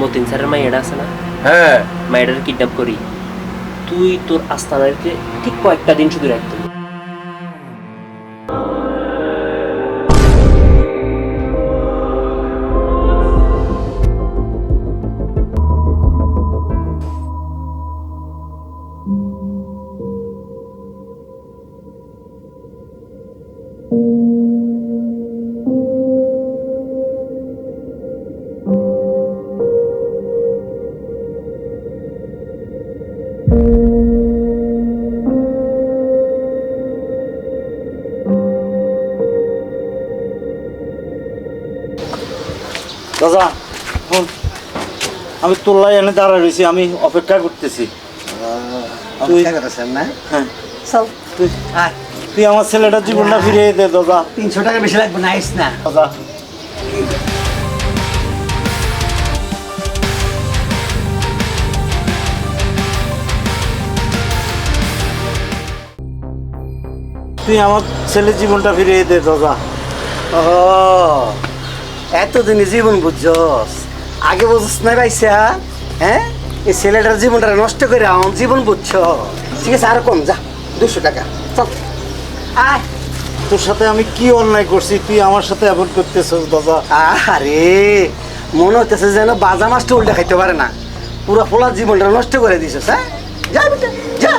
মতিন স্যারের মাইয়াটা আছে না? হ্যাঁ। মাইয়াটার কিডন্যাপ করি। তুই তোর আস্তানাকে ঠিক কয়েকটা দিন শুধু রাখতে। দাদা আমি তোল্লাই এনে দাঁড়া রয়েছি আমি অপেক্ষা করতেছি। তুই না? হ্যাঁ। চল। তুই আয় তুই আমার ছেলেটার জীবনটা ফিরিয়ে দে দাদা। তিনশো টাকা বেশি লাগবে না না। দাদা। তুই আমার ছেলের জীবনটা ফিরিয়ে দে দাদা। ও এতদিনে জীবন বুঝছস? আগে বুঝছ না পাইছা হ্যাঁ? এই ছেলেটার জীবনটা নষ্ট করে আমার জীবন বুঝছ ঠিক আছে আর কম যা দুশো টাকা। চল। আয়। তোর সাথে আমি কি অন্যায় করছি? তুই আমার সাথে এমন করতেছিস আরে মনে হইতেছে যেন বাজা মাছটা উল্টা খাইতে পারে না। পুরো ফোলার জীবনটা নষ্ট করে দিছিস হ্যাঁ? যা বেটা যা।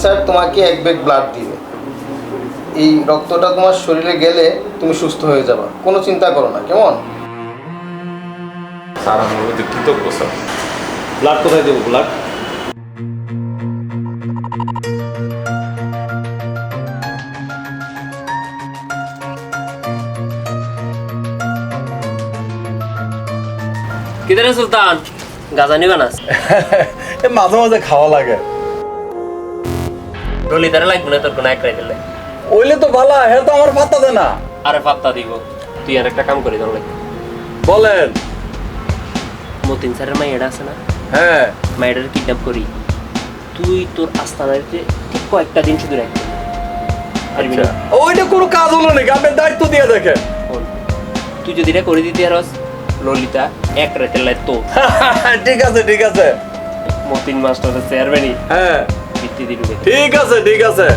স্যার তোমাকে এক ব্যাগ ব্লাড দিবে। এই রক্তটা তোমার শরীরে গেলে তুমি সুস্থ হয়ে যাবে। কোনো চিন্তা করো না কেমন? স্যার আমার প্রতি কৃতজ্ঞ স্যার। ব্লাড কোথায় দেবো ব্লাড কিদারে সুলতান? গাজা নিবা না? মাঝে মাঝে খাওয়া লাগে। রলিতারে লাগবে না তোর কোনো এক রাইতে লাগে ওইলে তো ভালো হ্যাঁ তো আমার পাত্তা দে না। আরে পাত্তা দিব। তুই আর একটা কাম করি তোর লাগে বলেন। মতিন স্যারের মাইয়াটা আছে না? হ্যাঁ। মাইয়াটার কিডন্যাপ করি। তুই তোর আস্তানাকে ঠিক কয়েকটা দিন শুধু পারবি না ওইটা কোনো কাজ হলো নাকি? আপনি দায়িত্ব দিয়ে দেখেন। তুই যদি এটা করে দিতে আরস ললিতা এক রাতের লাই তো। ঠিক আছে ঠিক আছে। মতিন মাস্টার চেয়ারম্যানই হ্যাঁ। ভিত্তি দিলুকে ঠিক আছে ঠিক আছে।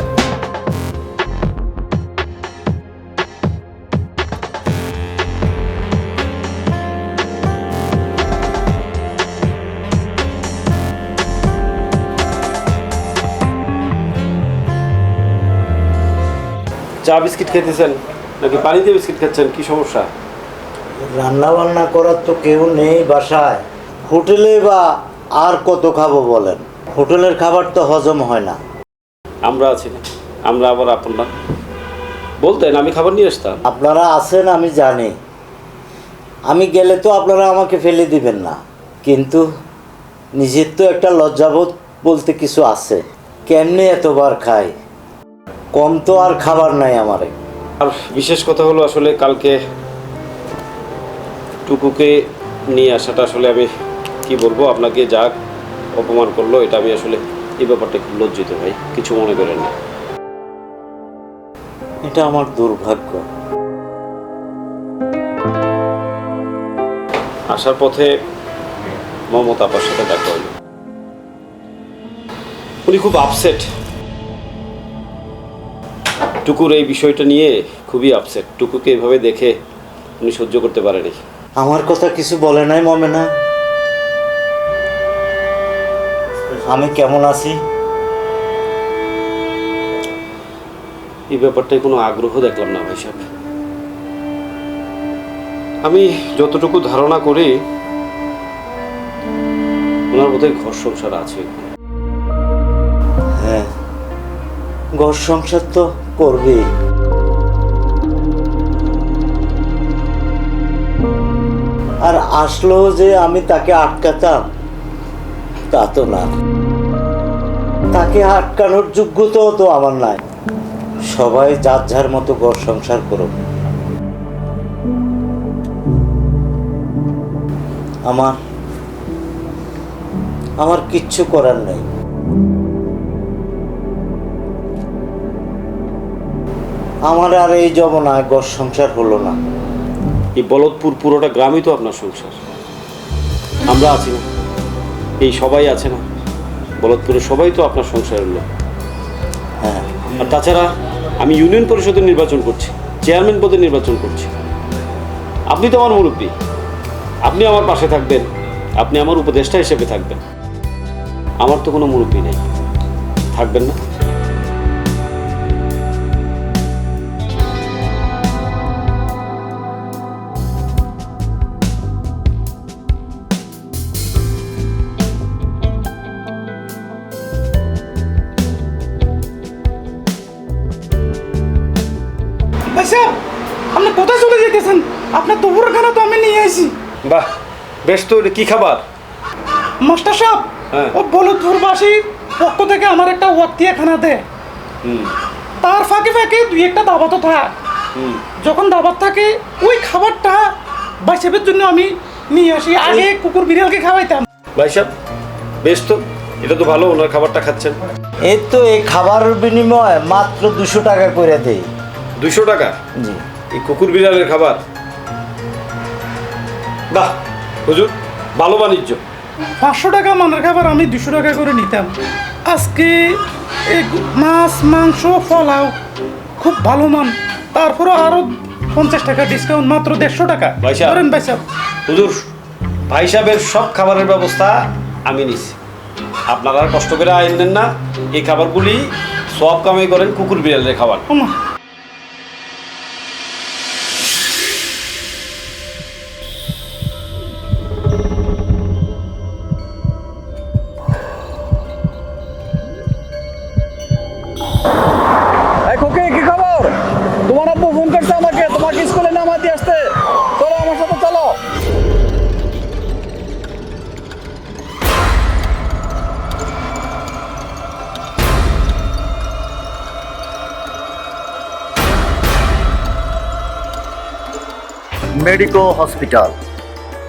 চা বিস্কিট খেতেছেন? নাকি পানি দিয়ে বিস্কিট খাচ্ছেন? কি সমস্যা? রান্না বান্না করার তো কেউ নেই বাসায়। হোটেলে বা আর কত খাব বলেন? হোটেলের খাবার তো হজম হয় না। আমরা আছি না। আমরা আবার আপনারা বলতেন আমি খাবার নিয়ে আসতাম। আপনারা আছেন আমি জানি। আমি গেলে তো আপনারা আমাকে ফেলে দিবেন না। কিন্তু নিজের তো একটা লজ্জাবোধ বলতে কিছু আছে। কেমনে এতবার খাই? কম তো আর খাবার নাই আমারে। আর বিশেষ কথা হলো আসলে কালকে টুকুকে নিয়ে আসাটা আসলে আমি কি বলব আপনাকে যা অপমান করল এটা আমি আসলে এই ব্যাপারটা একটু লজ্জিত ভাই। কিছু মনে করেন না। এটা আমার দুর্ভাগ্য। আসার পথে মমতা আপার সাথে দেখা হলো। উনি খুব আপসেট টুকুর এই বিষয়টা নিয়ে খুবই আপসেট টুকুকে এভাবে দেখে উনি সহ্য করতে পারেনি। আমার কথা কিছু বলে নাই মমেনা। আমি কেমন আছি? এই ব্যাপারটায় কোনো আগ্রহ দেখলাম না ভাই সাহেব। আমি যতটুকু ধারণা করি ওনার বোধহয় ঘর সংসার আছে হ্যাঁ ঘর সংসার তো করবেই। আর আসলো যে আমি তাকে আটকাতাম তা তো না। তাকে আটকানোর যোগ্যতাও তো আমার নাই। সবাই যার যার মতো ঘর সংসার করো আমার আমার কিচ্ছু করার নেই। আমার আর এই জমানায় ঘর সংসার হলো না। এই বলদপুর পুরোটা গ্রামই তো আপনার সংসার। আমরা আছি না। এই সবাই আছে না? বলতপুরে সবাই তো আপনার সংসারের লোক। হ্যাঁ। আর তাছাড়া আমি ইউনিয়ন পরিষদের নির্বাচন করছি চেয়ারম্যান পদে নির্বাচন করছি। আপনি তো আমার মুরব্বী। আপনি আমার পাশে থাকবেন আপনি আমার উপদেষ্টা হিসেবে থাকবেন। আমার তো কোনো মুরব্বী নেই। থাকবেন না? ভাই আপনি কোথায় চলে যেতেছেন আপনার দুপুরের খানা তো আমি নিয়ে আসি বাহ বেশ তো কী খাবার? মাস্টার সাহেব হ্যাঁ। ও বলদপুরবাসীর পক্ষ থেকে আমার একটা ওয়াক্তিয়া খানা দেয় তার ফাঁকে ফাঁকে দুই একটা দাবাতও থাক। যখন দাবাত থাকে ওই খাবারটা ভাই সাহেবের জন্য আমি নিয়ে আসি। আগে কুকুর বিড়ালকে খাওয়াইতাম। ভাই সাহেব বেশ তো এটা তো ভালো ওনার খাবারটা খাচ্ছেন। এই তো এই খাবারের বিনিময়ে মাত্র দুশো টাকা করে দেই। দুশো টাকা? জি। এই কুকুর বিড়ালের খাবার। বাহ হুজুর ভালো বাণিজ্য। পাঁচশো টাকা মানের খাবার আমি দুশো টাকা করে নিতাম। আজকে এই মাছ মাংস ফলাও খুব ভালো মান। তারপরে আরও পঞ্চাশ টাকা ডিসকাউন্ট মাত্র দেড়শো টাকা। ধরেন ভাই সাহেব। হুজুর ভাই সাহেবের সব খাবারের ব্যবস্থা আমি নিছি। আপনারা আর কষ্ট করে আইন নেন না। এই খাবারগুলি সব কামাই করেন কুকুর বিড়ালের খাবার। স্কুলে নামা দিয়ে আসতে। চলো আমার সাথে চলো। Medico hospital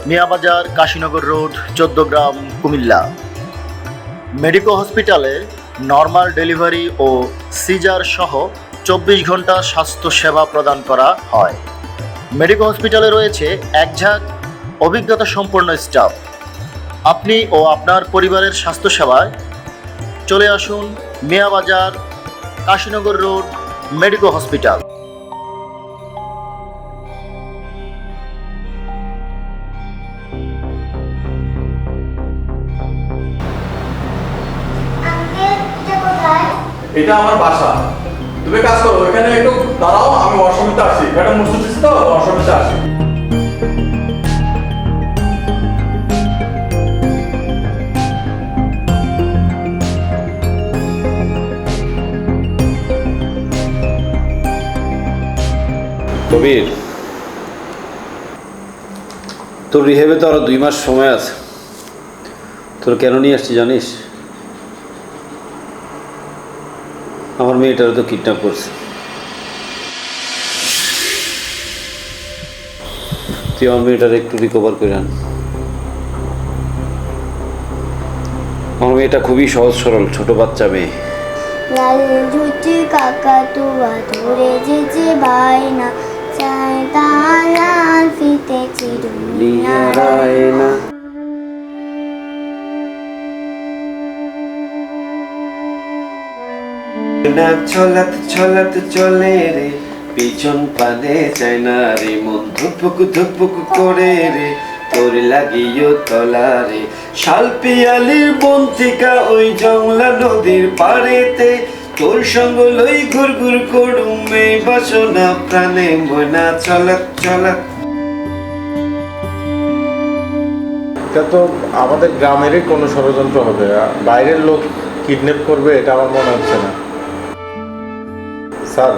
Miabazar Kashinagar road, Chauddagram, Comilla. Medico হসপিটালে নর্মাল ডেলিভারি ও সিজার সহ চব্বিশ ঘণ্টা স্বাস্থ্য সেবা প্রদান করা হয়। মেডিকো হসপিটালে রয়েছে একঝাঁক অভিজ্ঞতা সম্পন্ন স্টাফ। আপনি ও আপনার পরিবারের স্বাস্থ্যসেবায় চলে আসুন Miabazar Kashinagar road Medico hospital. এটা আমার বাসা। তুমি কাজ করো এখানে একটু দাঁড়াও। আমি অসুবিধা আসি এটা মুসুদ দিচ্ছি তো অসুবিধা আসি কবির, তোর রিহেবে তো আরও দুই মাস সময় আছে। তোর কেন নিয়ে আসছি জানিস? আমার মেয়েটারও তো কিডন্যাপ করছে। তুই আমার মেয়েটার একটু রিকভার করে আন। আমার মেয়েটা খুবই সহজ সরল ছোট বাচ্চা মেয়ে। লাল ঝুটি কাকা তুয়া ধরে চাই ফিতে চিরুনিয়া না না চলাত চলাত চলে রে। পিছন পানে চায় না রে মন। ধুপুক ধুপুক করে রে, তোর লাগিও তলা রে। শাল বন্তিকা ওই জংলা নদীর পাড়েতে, তোর সঙ্গ লই ঘুর ঘুর করুম বাসনা প্রাণে মনা চলাত চলাত এটা তো আমাদের গ্রামেরই কোনো ষড়যন্ত্র হবে। বাইরের লোক কিডন্যাপ করবে, এটা আমার মনে হচ্ছে না। স্যার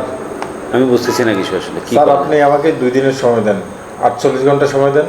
আমি বুঝতেছি না কিছু আসলে কি স্যার আপনি আমাকে দুই দিনের সময় দেন। আটচল্লিশ ঘণ্টা সময় দেন।